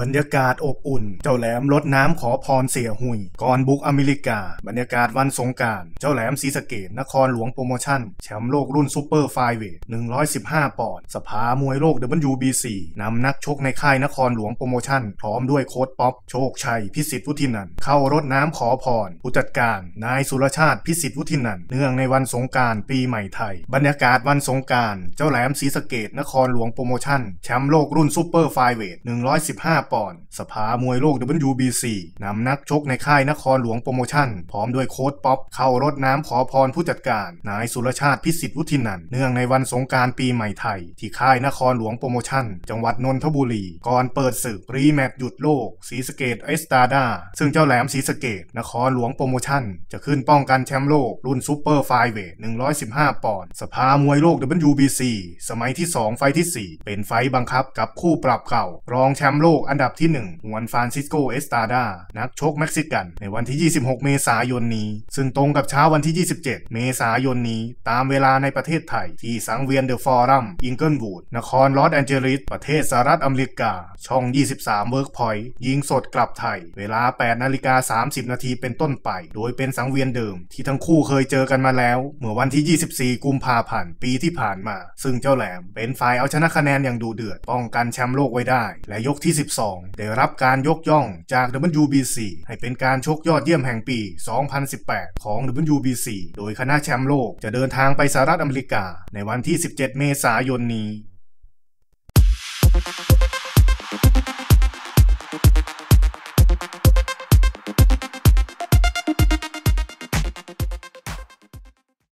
บรรยากาศอบอุ่น เจ้าแหลมลดน้ำขอพรเสียหุย ก่อนบุกอเมริกา บรรยากาศวันสงการ เจ้าแหลมศรีสะเกดนครหลวงโปรโมชั่น แชมป์โลกรุ่นซูเปอร์ไฟเวท115 ปอนด์ สภามวยโลก WBC นำนักชกในค่ายนครหลวงโปรโมชั่น พร้อมด้วยโค้ชป๊อป โชคชัย พิสิทธิ์วุฒินัน เข้ารดน้ำขอพร ผู้จัดการ นายสุรชาติ พิสิทธิ์วุฒินัน เนื่องในวันสงการปีใหม่ไทย บรรยากาศวันสงการ เจ้าแหลมศรีสะเกดนครหลวงโปรโมชั่น แชมป์โลกรุ่นซูเปอร์ไฟเวท115ปอนด์สภามวยโลก WBC นำนักชกในค่ายนครหลวงโปรโมชั่น พร้อมด้วยโค้ชป๊อป เข้ารดน้ำขอพรผู้จัดการ นายสุรชาติพิสิทธิ์วุฒินันเนื่องในวันสงการปีใหม่ไทย ที่ค่ายนครหลวงโปรโมชั่น จังหวัดนนทบุรี ก่อนเปิดศึกรีแมตช์หยุดโลกศรีสเกดเอสตาดาซึ่งเจ้าแหลมศรีสเกดนครหลวงโปรโมชั่น จะขึ้นป้องกันแชมป์โลกรุ่นซูเปอร์ไฟเวท115 ปอนด์สภามวยโลก WBC สมัยที่ 2 ไฟที่ 4 เป็นไฟบังคับกับคู่ปรับเก่ารองแชมป์โลกอันันดับที่1หวนฟรานซิสโกเอสตาดา นักชกเม็กซิกัน ในวันที่ 26 เมษายนนี้ ซึ่งตรงกับเช้าวันที่ 27 เมษายนนี้ ตามเวลาในประเทศไทย ที่สังเวียนเดอะฟอรัม อิงเกิลวูด นครลอสแอนเจลิส ประเทศสหรัฐอเมริกา ช่อง 23เวิร์กพอยต์ยิงสดกลับไทย เวลา 8 นาฬิกา 30 นาทีเป็นต้นไป โดยเป็นสังเวียนเดิม ที่ทั้งคู่เคยเจอกันมาแล้ว เมื่อวันที่ 24 กุมภาพันธ์ ปีที่ผ่านมา ซึ่งเจ้าแหลมเป็นฝ่ายเอาชนะคะแนนอย่างดูเดือด ป้องกันแชมป์โลกไว้ได้ และยกที่ 12ได้รับการยกย่องจาก WBC ให้เป็นการชกยอดเยี่ยมแห่งปี 2018 ของ WBC โดยคณะแชมป์โลกจะเดินทางไปสหรัฐอเมริกา ในวันที่ 17 เมษายนนี้